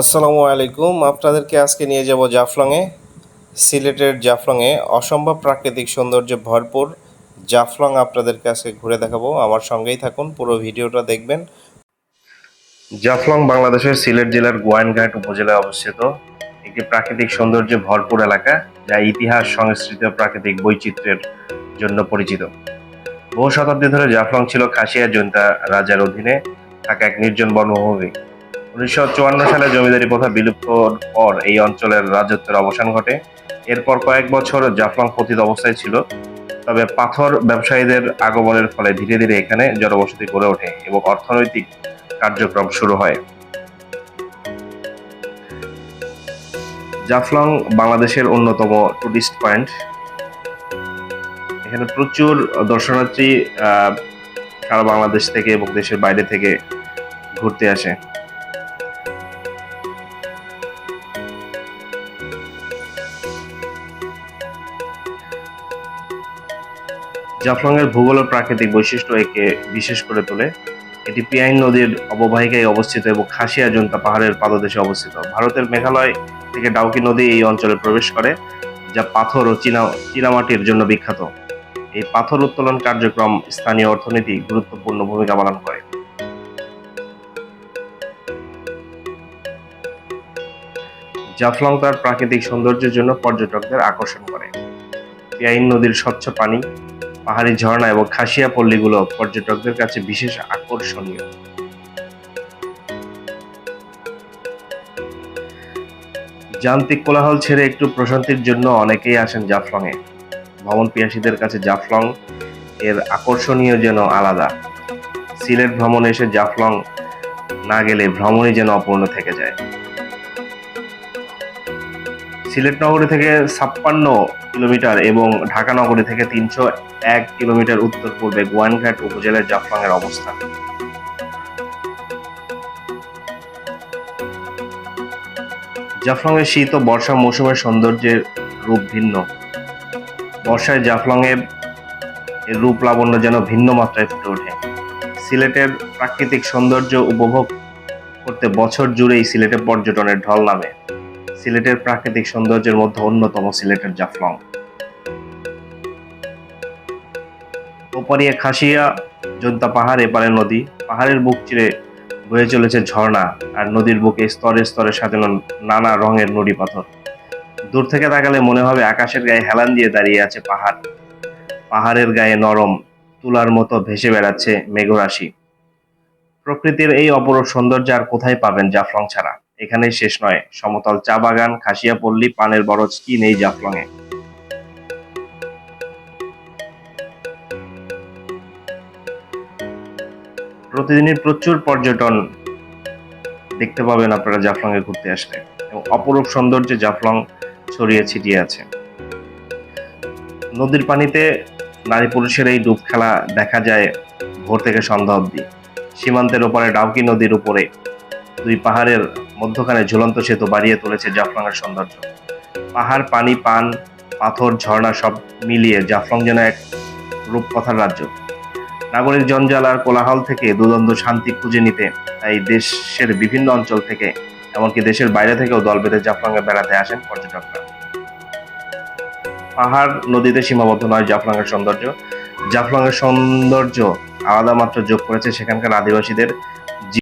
আসসালামু আলাইকুম। আপনাদেরকে আজকে নিয়ে যাব জাফলংয়ে। সিলেটের জাফলংয়ে অসম্ভব প্রাকৃতিক সৌন্দর্যে ভরপুর জাফলং আপনাদেরকে আজকে ঘুরে দেখাবো। আমার সঙ্গেই থাকুন, পুরো ভিডিওটা দেখবেন। জাফলং বাংলাদেশের সিলেট জেলার গোয়াইনঘাট উপজেলায় অবস্থিত। একটি প্রাকৃতিক সৌন্দর্যে ভরপুর এলাকা যা ইতিহাস, সংস্কৃতি প্রাকৃতিক বৈচিত্র্যের জন্য পরিচিত। বহু শতাব্দী ধরে জাফলং ছিল খাসিয়া জৈন্তা রাজার অধীনে থাকা এক নির্জন বনভূমি। উনিশশো চুয়ান্ন সালে জমিদারি প্রথা বিলুপ্তর পর এই অঞ্চলের রাজত্বের অবসান ঘটে। এরপর কয়েক বছর জাফলং পতিত অবস্থায় ছিল। তবে পাথর ব্যবসায়ীদের আগমনের ফলে ধীরে ধীরে এখানে জনবসতি গড়ে ওঠে এবং অর্থনৈতিক কার্যক্রম শুরু হয়। জাফলং বাংলাদেশের অন্যতম টুরিস্ট পয়েন্ট। এখানে প্রচুর দর্শনার্থী সারা বাংলাদেশ থেকে এবং দেশের বাইরে থেকে ঘুরতে আসে। জাফলংয়ের ভূগোল ও প্রাকৃতিক বৈশিষ্ট্য একে বিশেষ করে তোলে। এটি পিয়াইন নদীর অববাহিকায় অবস্থিত এবং খাসিয়া জন্তা পাহাড়ের পাদদেশে অবস্থিত। ভারতের মেঘালয় থেকে ডাউকি নদী এই অঞ্চলে প্রবেশ করে, যা পাথর ও চীনা, চীনামাটির জন্য বিখ্যাত। এই পাথর উত্তোলন কার্যক্রম স্থানীয় অর্থনীতি গুরুত্বপূর্ণ ভূমিকা পালন করে। জাফলং তার প্রাকৃতিক সৌন্দর্যের জন্য পর্যটকদের আকর্ষণ করে। পিয়াইন নদীর স্বচ্ছ পানি পাহাড়ি ঝর্ণা এবং খাসিয়া পল্লীগুলো পর্যটকদের কাছে বিশেষ আকর্ষণীয়। যান্ত্রিক কোলাহল ছেড়ে একটু প্রশান্তির জন্য অনেকেই আসেন জাফলংয়ে। ভ্রমণ পিয়াসীদের কাছে জাফলং এর আকর্ষণীয় যেন আলাদা। সিলেট ভ্রমণে এসে জাফলং না গেলে ভ্রমণই যেন অপূর্ণ থেকে যায়। সিলেট নগরী থেকে ছাপ্পান্ন কিলোমিটার এবং ঢাকা নগরী থেকে তিনশো এক কিলোমিটার উত্তর পূর্বে গোয়াইনঘাট উপজেলার জাফলং এর অবস্থান জাফলং এর শীত ও বর্ষা মৌসুমের সৌন্দর্যের রূপ ভিন্ন। বর্ষায় জাফলং এর রূপ লাবণ্য যেন ভিন্ন মাত্রায় ফুটে ওঠে। সিলেটের প্রাকৃতিক সৌন্দর্য উপভোগ করতে বছর জুড়েই সিলেটে পর্যটনের ঢল নামে। সিলেটের প্রাকৃতিক সৌন্দর্যের মধ্যে অন্যতম সিলেটের জাফলং। ওপারিয়ে খাসিয়া, যোদ্ধা পাহাড়, এপারে নদী। পাহাড়ের বুক চিরে বয়ে চলেছে ঝর্ণা, আর নদীর বুকে স্তরে স্তরে সাজানো নানা রঙের নুড়ি পাথর। দূর থেকে তাকালে মনে হবে আকাশের গায়ে হেলান দিয়ে দাঁড়িয়ে আছে পাহাড়। পাহাড়ের গায়ে নরম, তুলার মতো ভেসে বেড়াচ্ছে মেঘরাশি। প্রকৃতির এই অপরূপ সৌন্দর্য আর কোথায় পাবেন জাফলং ছাড়া? এখানেই শেষ নয়। সমতল চা বাগান, খাসিয়া পল্লী, পানের বরজ, কি নেই জাফলং এ প্রতিদিনই প্রচুর পর্যটন দেখতে পাবেন আপনারা জাফলং এ ঘুরতে আসলে। এবং অপরূপ সৌন্দর্যে জাফলং ছড়িয়ে ছিটিয়ে আছে। নদীর পানিতে নারী পুরুষের এই ডুব খেলা দেখা যায় ভোর থেকে সন্ধ্যা অবধি। সীমান্তের ওপারে ডাউকি নদীর উপরে দুই পাহাড়ের মধ্যখানে ঝুলন্ত সেতু বাড়িয়ে তুলেছে জাফলংয়ের সৌন্দর্য। পাহাড়, পানি, পান, পাথর, ঝর্ণা সব মিলিয়ে জাফলং যেন এক রূপকথার রাজ্য। নাগরিক জঞ্জাল আর কোলাহল থেকে দুদণ্ড শান্তি খুঁজে নিতে তাই দেশের বিভিন্ন অঞ্চল থেকে, এমনকি দেশের বাইরে থেকেও দল বেঁধে জাফলংয়ে বেড়াতে আসেন পর্যটকরা। পাহাড় নদীতে সীমাবদ্ধ নয় জাফলংয়ের সৌন্দর্য। জাফলংয়ের সৌন্দর্য আলাদা মাত্র যোগ করেছে সেখানকার আদিবাসীদের